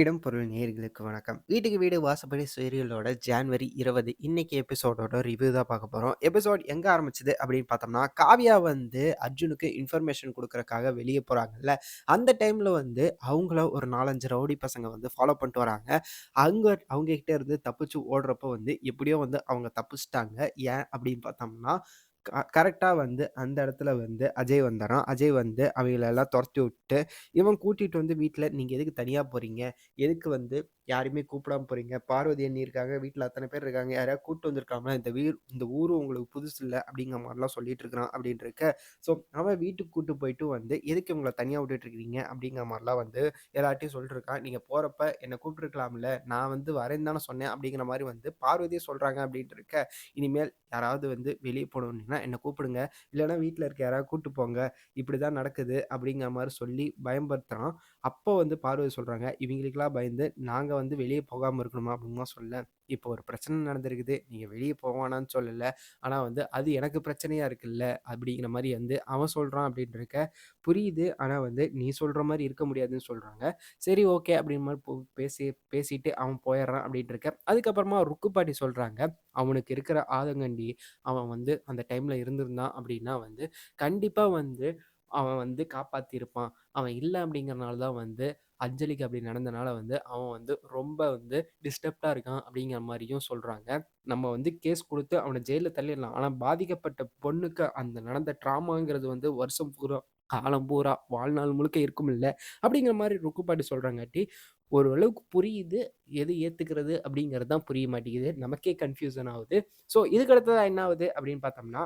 இடம் பொருள் நேயர்களுக்கு வணக்கம். வீட்டுக்கு வீடு வாசப்படி சீரியலோட ஜான்வரி 20 இன்னைக்கு எபிசோடோட ரிவ்யூ தான் பார்க்க போறோம். எபிசோட் எங்க ஆரம்பிச்சது அப்படின்னு பார்த்தோம்னா, காவ்யா வந்து அர்ஜுனுக்கு இன்ஃபர்மேஷன் கொடுக்குறக்காக வெளியே போறாங்கல்ல, அந்த டைம்ல வந்து அவங்கள ஒரு 4, 5 ரவுடி பசங்க வந்து ஃபாலோ பண்ணிட்டு வராங்க. அங்க அவங்க கிட்ட இருந்து தப்பிச்சு ஓடுறப்போ வந்து எப்படியோ வந்து அவங்க தப்பிச்சுட்டாங்க. ஏன் அப்படின்னு பார்த்தோம்னா, க வந்து அந்த இடத்துல வந்து அஜய் வந்துர்றான். அஜய் வந்து அவங்கள எல்லாம் விட்டு, இவன் கூட்டிகிட்டு வந்து வீட்டில் நீங்கள் எதுக்கு தனியாக போகிறீங்க எதுக்கு வந்து யாரையுமே கூப்பிடாம போறீங்க? பார்வதி அண்ணி இருக்காங்க. வீட்டில் அத்தனை பேர் இருக்காங்க. யாரையா கூப்பிட்டு வந்திருக்கலாம்ல. இந்த வீர் இந்த ஊரும் உங்களுக்கு புதுசு இல்லை அப்படிங்கிற மாதிரிலாம் சொல்லிட்டு இருக்கிறான் அப்படின்னு இருக்க. ஸோ அவன் வீட்டுக்கு கூப்பிட்டு போயிட்டு வந்து, "எதுக்கு உங்களை தனியாக விட்டுட்டு இருக்கிறீங்க?" அப்படிங்கிற மாதிரிலாம் வந்து எல்லார்ட்டயும் சொல்லிட்டுருக்கான் நீங்கள் போகிறப்ப போறப்ப என்ன கூப்பிட்டுருக்கலாம்ல. நான் வந்து வரேன் தானே சொன்னேன்." அப்படிங்கிற மாதிரி வந்து பார்வதியே சொல்றாங்க அப்படின்ட்டு இருக்க. "இனிமேல் யாராவது வந்து வெளியே போகணுன்னா என்னை கூப்பிடுங்க. இல்லைன்னா வீட்டில் இருக்க யாராவது கூப்பிட்டு போங்க. இப்படிதான் நடக்குது." அப்படிங்கிற மாதிரி சொல்லி பயன்படுத்துகிறான் அப்போ வந்து பார்வதி சொல்கிறாங்க "இவங்களுக்கெல்லாம் பயந்து நாங்கள் வந்து வெளியே போகாமல் இருக்கணுமா?" அப்படின்லாம் சொல்ல, "இப்போ ஒரு பிரச்சனை நடந்திருக்குது. நீங்கள் வெளியே போவானான்னு சொல்லலை ஆனால் வந்து அது எனக்கு பிரச்சனையாக இருக்குல்ல." அப்படிங்கிற மாதிரி வந்து அவன் சொல்கிறான் அப்படின்ட்டு புரியுது. ஆனால் வந்து நீ சொல்கிற மாதிரி இருக்க முடியாதுன்னு சொல்கிறாங்க சரி ஓகே அப்படின்ற மாதிரி போ பேசி பேசிட்டு அவன் போயிடுறான் அப்படின்ட்டு இருக்க. அதுக்கப்புறமா ருக்கு பாட்டி "அவனுக்கு இருக்கிற ஆதங்கண்டி அவன் வந்து அந்த டைமில் இருந்திருந்தான் அப்படின்னா வந்து, கண்டிப்பாக வந்து அவன் வந்து காப்பாத்தியிருப்பான். அவன் இல்லை அப்படிங்கிறனால தான் வந்து அஞ்சலிக்கு அப்படி நடந்தனால வந்து அவன் வந்து ரொம்ப வந்து டிஸ்டர்ப்டா இருக்கான்." அப்படிங்கிற மாதிரியும் சொல்றாங்க. நம்ம வந்து கேஸ் கொடுத்து அவனை ஜெயிலில் தள்ளிடலாம். ஆனா பாதிக்கப்பட்ட பொண்ணுக்கு அந்த நடந்த ட்ராமாங்கிறது வந்து வருஷம் பூரா, காலம் பூரா, வாழ்நாள் முழுக்க இருக்கும் இல்லை அப்படிங்கிற மாதிரி ருக்குப்பாட்டி சொல்கிறாங்காட்டி சொல்றாங்காட்டி, ஓரளவுக்கு புரியுது. எது ஏத்துக்கிறது அப்படிங்கிறது தான் புரிய மாட்டேங்குது. நமக்கே கன்ஃபியூசன் ஆகுது ஸோ இதுக்கடுத்ததா என்ன ஆகுது அப்படின்னு பார்த்தோம்னா,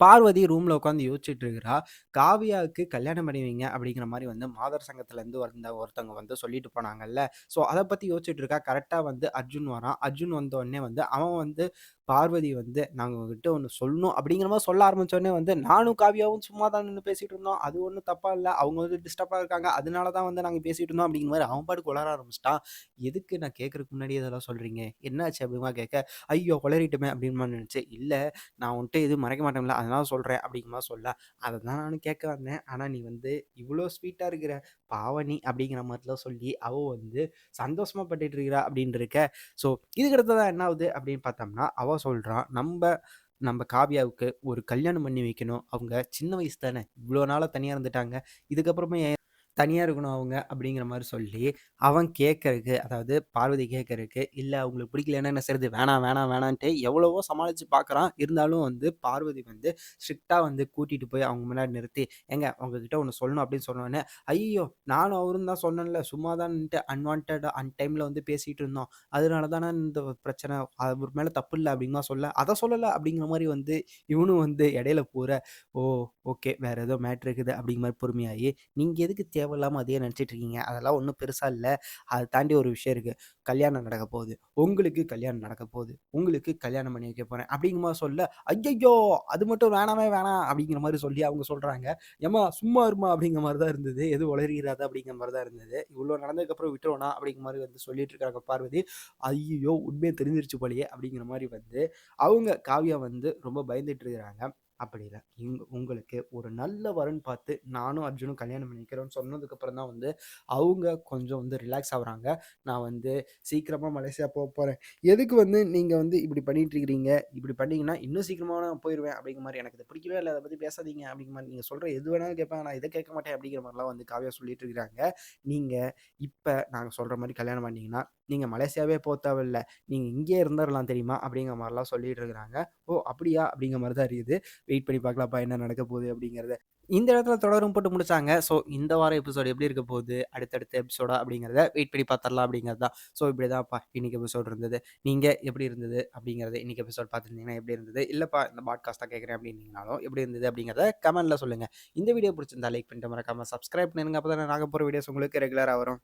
பார்வதி ரூம்ல உட்காந்து யோசிச்சுட்டு இருக்கிறா. காவியாவுக்கு கல்யாணம் பண்ணுவீங்க அப்படிங்கிற மாதிரி வந்து மாதர் சங்கத்துலேருந்து வந்த ஒருத்தவங்க வந்து சொல்லிட்டு போனாங்கல்ல. ஸோ அதை பத்தி யோசிச்சுட்டு இருக்கா. கரெக்டாக வந்து அர்ஜுன் வரான். அர்ஜுன் வந்த உடனே வந்து அவன் வந்து பார்வதி வந்து நாங்கள் உங்ககிட்ட ஒன்று சொல்லணும்." அப்படிங்கிற மாதிரி சொல்ல ஆரம்பித்தோடனே வந்து, "நானும் காவியாவும் சும்மா தான் நின்று பேசிகிட்டு இருந்தோம். அது ஒன்றும் தப்பாக இல்லை அவங்க வந்து டிஸ்டர்பாக இருக்காங்க. அதனால தான் வந்து நாங்கள் பேசிகிட்டு இருந்தோம்." அப்படிங்கிற மாதிரி அவன் பாட்டு குளர ஆரம்பிச்சிட்டான் "எதுக்கு நான் கேட்குறதுக்கு முன்னாடி இதெல்லாம் சொல்கிறீங்க என்னாச்சு?" அப்படிமா கேட்க, "ஐயோ! குளறிட்டுமே அப்படின்னு நினச்சி இல்லை நான் உன்ட்டு எதுவும் மறைக்க மாட்டேன்ல. அதனால சொல்கிறேன் அப்படிங்கிற மாதிரி சொல்ல, அதை தான் நானும் கேட்க வந்தேன். ஆனால் நீ வந்து இவ்வளோ ஸ்வீட்டாக இருக்கிற. பாவனி அப்படிங்கிற மாதிரிலாம் சொல்லி அவள் வந்து சந்தோஷமா பட்டுட்டு இருக்கிறா அப்படின்ட்டு இருக்க. ஸோ இதுக்கு தான் என்ன ஆகுது அப்படின்னு பார்த்தோம்னா, அவள் அவ சொல்கிறான் நம்ம நம்ம காவியாவுக்கு ஒரு கல்யாணம் பண்ணி வைக்கணும். அவங்க சின்ன வயசு தானே. இவ்வளோ நாளா தனியா இருந்துட்டாங்க. இதுக்கப்புறமா தனியா இருக்கணும் அவங்க." அப்படிங்கிற மாரி சொல்லி, அவன் கேட்கறக்கு அதாவது பார்வதி கேட்கறக்கு, "இல்ல அவங்களுக்கு பிடிக்கலன்னா என்ன செய்றது? வேணாம், வேணாம், வேணான்ட்டு" எவ்வளவோ சமாளிச்சு பார்க்குறான். இருந்தாலும் வந்து பார்வதி வந்து ஸ்ட்ரிக்ட்டா வந்து கூட்டிட்டு போய் அவங்க முன்னாடி நிறுத்தி, "ஏங்க உங்ககிட்ட ஒண்ணு சொல்லணும்." அப்படின்னு சொன்ன உடனே, நானும் அவரும் தான் சொன்னேன்ல. சும்மா தான்ட்டு அன்வான்டடா அன் டைமில் வந்து பேசிட்டு இருந்தோம். அதனால தானே இந்த பிரச்சனை. அவர் மேல தப்பு இல்ல." அப்படிங்கிற சொல்ல, "அத சொல்லல." அப்படிங்கிற மாரி வந்து இவனும் வந்து இடையில போகிற "ஓ! ஓகே. வேற ஏதோ மேட்டர் இருக்குது." அப்படிங்கிற மாரி பொறுமையாயி, "நீங்க எதுக்கு தேவையில்லாமல் அதையே நினைச்சுட்டு இருக்கீங்க? அதெல்லாம் ஒன்றும் பெருசாக இல்லை அதை தாண்டி ஒரு விஷயம் இருக்குது கல்யாணம் நடக்க போகுது. உங்களுக்கு கல்யாணம் நடக்க போகுது. உங்களுக்கு கல்யாணம் பண்ணி வைக்க போகிறேன் அப்படிங்கிற சொல்ல, "ஐய்யய்யோ! அது மட்டும் வேணாமே வேணாம்." அப்படிங்கிற மாதிரி சொல்லி அவங்க சொல்கிறாங்க "ஏம்மா சும்மா இரும்மா." அப்படிங்கிற மாதிரி தான் இருந்தது. "எதுவும் உளறிறாத." அப்படிங்கிற மாதிரி தான் இருந்தது. இவ்வளோ நடந்ததுக்கப்புறம் விட்டுருவோனா அப்படிங்கிற மாதிரி வந்து சொல்லிட்டு இருக்காங்க பார்வதி. ஐயோ உண்மையை தெரிஞ்சிருச்சு போலியே அப்படிங்கிற மாதிரி வந்து அவங்க காவியா வந்து ரொம்ப பயந்துட்டு இருக்கிறாங்க. அப்படி இல்லை இங் உங்களுக்கு ஒரு நல்ல வரன் பார்த்து நானும் அர்ஜுனும் கல்யாணம் பண்ணிக்கிறோம்னு சொன்னதுக்கப்புறம் தான் வந்து அவங்க கொஞ்சம் வந்து ரிலாக்ஸ் ஆகுறாங்க "நான் வந்து சீக்கிரமாக மலேசியா போகிறேன் எதுக்கு வந்து நீங்கள் வந்து இப்படி பண்ணிட்டு இருக்கிறீங்க? இப்படி பண்ணீங்கன்னா இன்னும் சீக்கிரமாக நான் போயிடுவேன் அப்படிங்கிற மாதிரி "எனக்கு இது பிடிக்கவே இல்லை அதை பற்றி பேசாதீங்க." அப்படிங்கிற மாதிரி நீங்கள் சொல்கிற எது வேணாலும் கேட்பேன். நான் இதை கேட்க மாட்டேன்." அப்படிங்கிற மாதிரிலாம் வந்து காவ்யா சொல்லிட்டு இருக்கிறாங்க. நீங்கள் இப்போ நாங்கள் சொல்கிற மாதிரி கல்யாணம் பண்ணீங்கன்னா, நீங்கள் மலேசியாவே போக தேவையில்ல. நீங்கள் இங்கேயே இருந்துரலாம் தெரியுமா?" அப்படிங்கிற மாதிரிலாம் சொல்லிட்டு இருக்கிறாங்க. "ஓ! அப்படியா?" அப்படிங்கிற மாதிரி தான் இருக்குது. வெயிட் பண்ணி பார்க்கலாம்ப்பா என்ன நடக்க போகுது அப்படிங்கிறத. இந்த இடத்துல தொடரும் போட்டு முடிச்சாங்க. ஸோ இந்த வார எபிசோடு எப்படி இருக்க போகுது? அடுத்தடுத்த எபிசோடா அப்படிங்கிறத வெயிட் பண்ணி பார்த்துடலாம் அப்படிங்கிறது தான். ஸோ இப்படிதான்ப்பா இன்னைக்கு எபிசோட் இருந்தது. நீங்கள் எப்படி இருந்தது? அப்படிங்கிறத இன்னைக்கு எபிசோட் பார்த்துருந்தீங்கன்னா எப்படி இருந்தது? இல்லைப்பா இந்த பாட்காஸ்ட்டாக கேட்குறேன் அப்படின்னீங்கனாலும் எப்படி இருந்தது? அப்படிங்கிறத கமெண்ட்டில் சொல்லுங்கள் இந்த வீடியோ பிடிச்சிருந்தா லைக் பண்ணிட்டு மறக்காமல் சப்ஸ்கிரைப் பண்ணிருங்க. அப்பதான் நாங்க போற வீடியோஸ் உங்களுக்கு ரெகுலராக வரும்.